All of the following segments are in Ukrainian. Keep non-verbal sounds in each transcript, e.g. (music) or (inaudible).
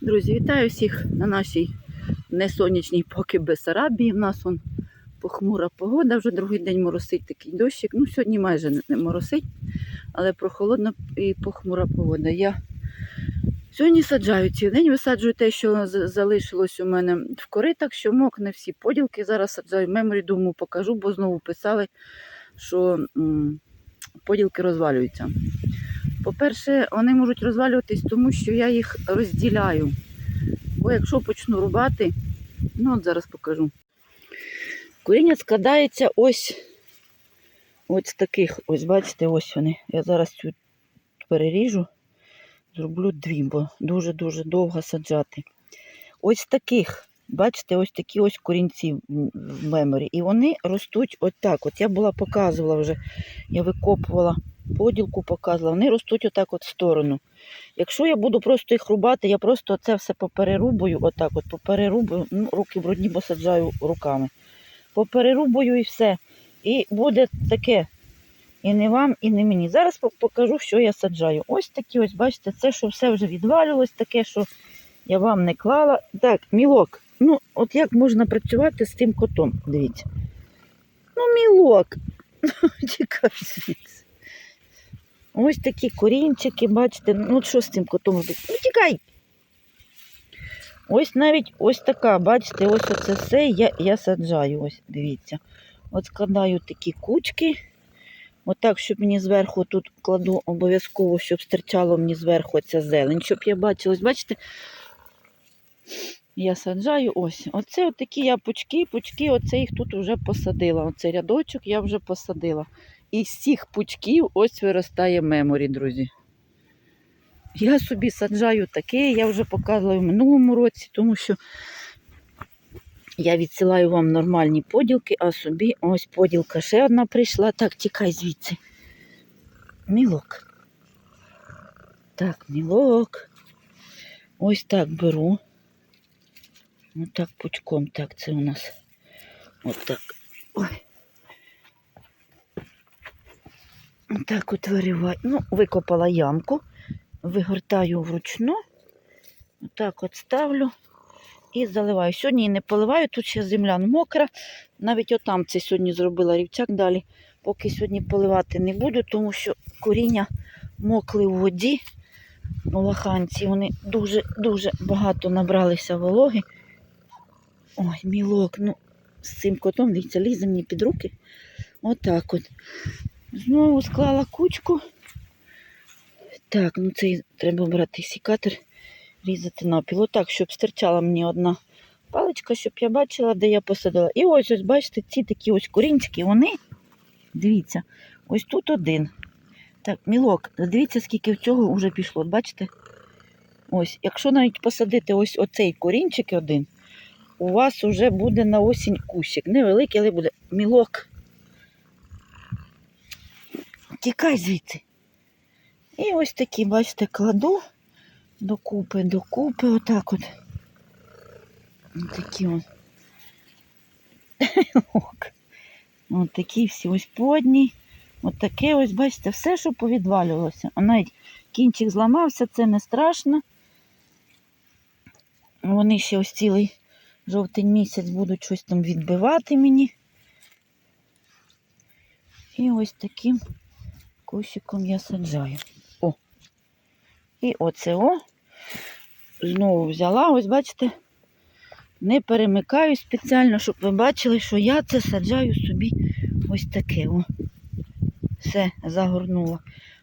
Друзі, вітаю всіх на нашій несонячній поки Бесарабії. У нас он похмура погода, вже другий день моросить такий дощик. Ну, сьогодні майже не- моросить, але прохолодна і похмура погода. Я сьогодні саджаю цілий день, висаджую те, що залишилось у мене в коритах, що мокне всі поділки. Зараз саджаю меморі, думаю, покажу, бо знову писали, що поділки розвалюються. По-перше, вони можуть розвалюватись, тому що я їх розділяю. Бо якщо почну рубати, ну от зараз покажу. Коріння складається ось, ось з таких, ось бачите, ось вони. Я зараз цю переріжу, зроблю дві, бо дуже-дуже довго саджати. Ось таких, бачите, ось такі ось корінці в- меморі. І вони ростуть отак. От я була показувала вже, я викопувала поділку показувала, вони ростуть отак от в сторону. Якщо я буду просто їх рубати, я просто це все поперерубую, отак от поперерубую, ну, руки брудні, бо саджаю руками. Поперерубую і все. І буде таке. І не вам, і не мені. Зараз покажу, що я саджаю. Ось такі, ось, бачите, це, що все вже відвалювалось, таке, що я вам не клала. Так, мілок. Ну, от як можна працювати з тим котом? Дивіться. Ну, мілок. (laughs) Тікай звідси. Ось такі корінчики, бачите, ну що з цим котом робити? Ну тікай! Ось навіть ось така, бачите, ось оце все я, я саджаю. Ось, дивіться. От складаю такі кучки. Отак, щоб мені зверху тут кладу обов'язково, щоб стирчало мені зверху ця зелень, щоб я бачила. Ось бачите, я саджаю ось. Оце от такі я пучки, пучки, оце їх тут вже посадила. Оцей рядочок я вже посадила. І з цих пучків ось виростає меморі, друзі. Я собі саджаю таке, я вже показувала в минулому році, тому що я відсилаю вам нормальні поділки, а собі ось поділка ще одна прийшла. Так, тікай звідси. Мілок. Так, мілок. Ось так беру. Отак пучком. Так, це у нас. Отак. Ой. Так от вириваю. Ну, викопала ямку, вигортаю вручну. Отак от ставлю і заливаю. Сьогодні її не поливаю, тут ще земля мокра. Навіть отам це сьогодні зробила рівчак далі. Поки сьогодні поливати не буду, тому що коріння мокли в воді. У лоханці вони дуже-дуже багато набралися вологи. Ой, мілок, ну з цим котом, дивіться, лізе мені під руки. Отак от. Знову склала кучку. Так, ну цей треба брати сікатор, різати напіл. Отак, щоб стирчала мені одна паличка, щоб я бачила, де я посадила. І ось, ось, бачите, ці такі ось корінчики, вони, дивіться, ось тут один. Так, мілок, дивіться, скільки в цього вже пішло. Бачите? Ось, якщо навіть посадити ось оцей корінчик один, у вас вже буде на осінь кущик. Невеликий, але буде мілок. Тікай звідси. І ось такі, бачите, кладу докупи, докупи, отак от. Ось такі от. (laughs) Ось такі всі ось подні. От таке ось, бачите, все, що повідвалювалося. А навіть кінчик зламався, це не страшно. Вони ще ось цілий жовтень місяць будуть щось там відбивати мені. І ось таким кущиком я саджаю. О. І оце о. Знову взяла, ось бачите, не перемикаю спеціально, щоб ви бачили, що я це саджаю собі ось таке. О. Все, загорнула.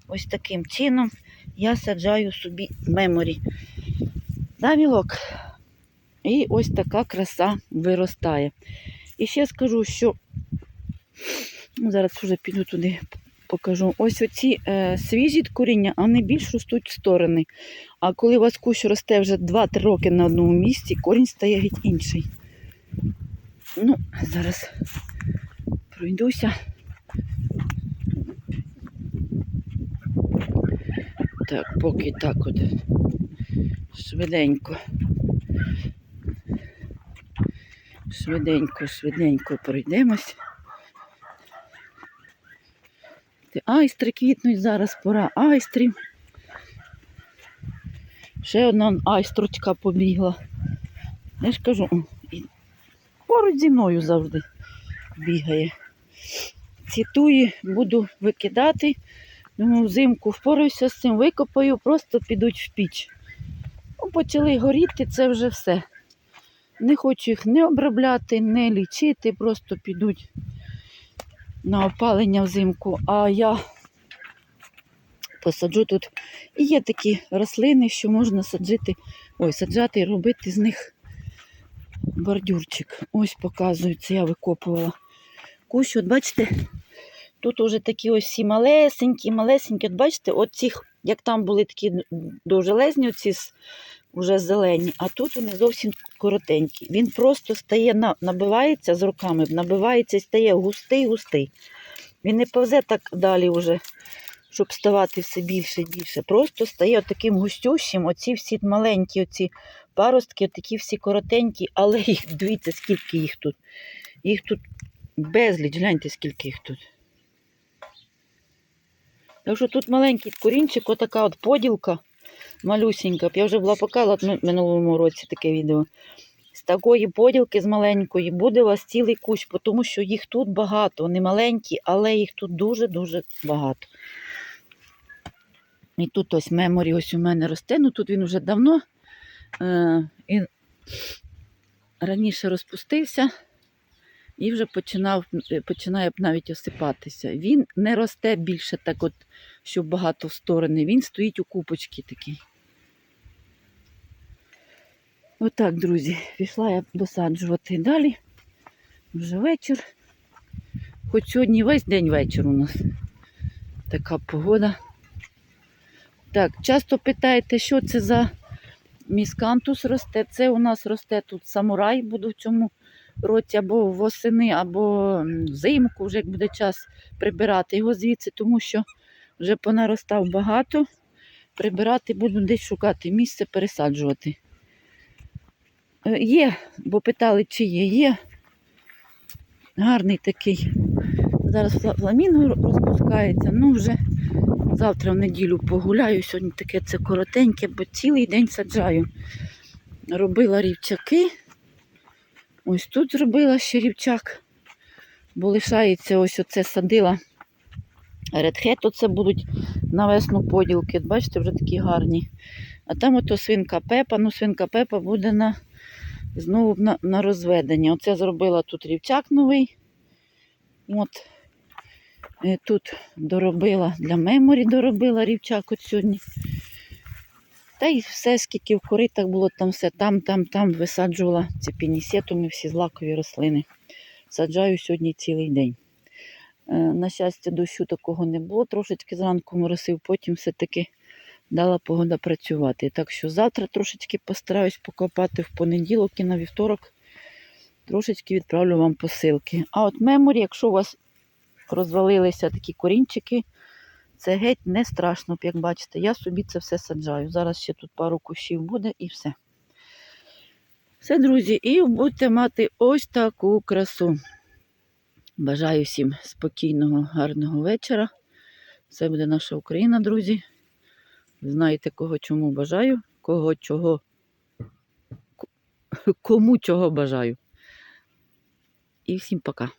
Ось таким чином я саджаю собі меморі. Да, мілок? І ось така краса виростає. І ще скажу, що ну, зараз вже піду туди, покажу. Ось оці е, свіжі коріння, вони більш ростуть в сторони. А коли у вас кущ росте вже 2-3 роки на одному місці, корінь стає геть інший. Ну, зараз пройдуся. Так, поки так от швиденько. Швиденько, швиденько пройдемось. Айстри квітнуть зараз, пора айстрів. Ще одна айстрочка побігла. Я ж кажу, поруч зі мною завжди бігає. Цітуї буду викидати. Думаю, взимку впораюся з цим, викопаю, просто підуть в піч. Ну, почали горіти, це вже все. Не хочу їх не обробляти, не лічити, просто підуть на опалення взимку. А я посаджу тут. І є такі рослини, що можна саджити, ой, саджати і робити з них бордюрчик. Ось показується, я викопувала кущ. От бачите, тут уже такі ось всі малесенькі, малесенькі. От бачите, от цих, як там були такі довжелезні, оці с- вже зелені, а тут вони зовсім коротенькі. Він просто стає, набивається з руками, набивається і стає густий-густий. Він не повзе так далі вже, щоб ставати все більше і більше. Просто стає таким густющим. Оці всі маленькі, оці паростки, такі всі коротенькі, але їх, дивіться, скільки їх тут. Їх тут безліч, гляньте, скільки їх тут. Так що тут маленький корінчик, отака от поділка малюсенька. Я вже була показала минулому році таке відео. З такої поділки, з маленької, буде у вас цілий кущ, тому що їх тут багато. Вони маленькі, але їх тут дуже-дуже багато. І тут ось меморі ось у мене росте. Ну тут він вже давно. Е, він раніше розпустився і вже починав, е, починає навіть осипатися. Він не росте більше так, от, щоб багато в сторони. Він стоїть у купочці такий. Отак, друзі, пішла я досаджувати далі. Вже вечір. Хоч сьогодні весь день вечір у нас. Така погода. Так, часто питаєте, що це за міскантус росте. Це у нас росте тут самурай, буду в цьому році або восени, або взимку, вже як буде час прибирати його звідси, тому що вже понаростав багато. Прибирати буду десь шукати місце, пересаджувати. Е, Є, бо питали, чи є. Є гарний такий. Зараз фла- фламінго розпускається. Ну, вже завтра в неділю погуляю. Сьогодні таке це коротеньке, бо цілий день саджаю. Робила рівчаки. Ось тут зробила ще рівчак. Бо лишається ось оце садила. Редхет, оце будуть на весну поділки. Бачите, вже такі гарні. А там ото свинка Пепа. Ну, свинка Пепа буде на, знову на, на розведення. Оце зробила тут рівчак новий. От. Е, Тут доробила для меморі доробила рівчак от сьогодні. Та й все, скільки в коритах було, там все, там, там, там висаджувала ці пінісетуми, всі злакові рослини. Саджаю сьогодні цілий день. Е, На щастя, дощу такого не було. Трошечки зранку моросив, потім все-таки дала погода працювати. Так що завтра трошечки постараюсь покопати в понеділок і на вівторок трошечки відправлю вам посилки. А от меморі, якщо у вас розвалилися такі корінчики, це геть не страшно, як бачите. Я собі це все саджаю. Зараз ще тут пару кущів буде і все. Все, друзі, і будете мати ось таку красу. Бажаю всім спокійного, гарного вечора. Це буде наша Україна, друзі. Знаєте, кого чому бажаю, кого чого, кому чого бажаю. І всім пока.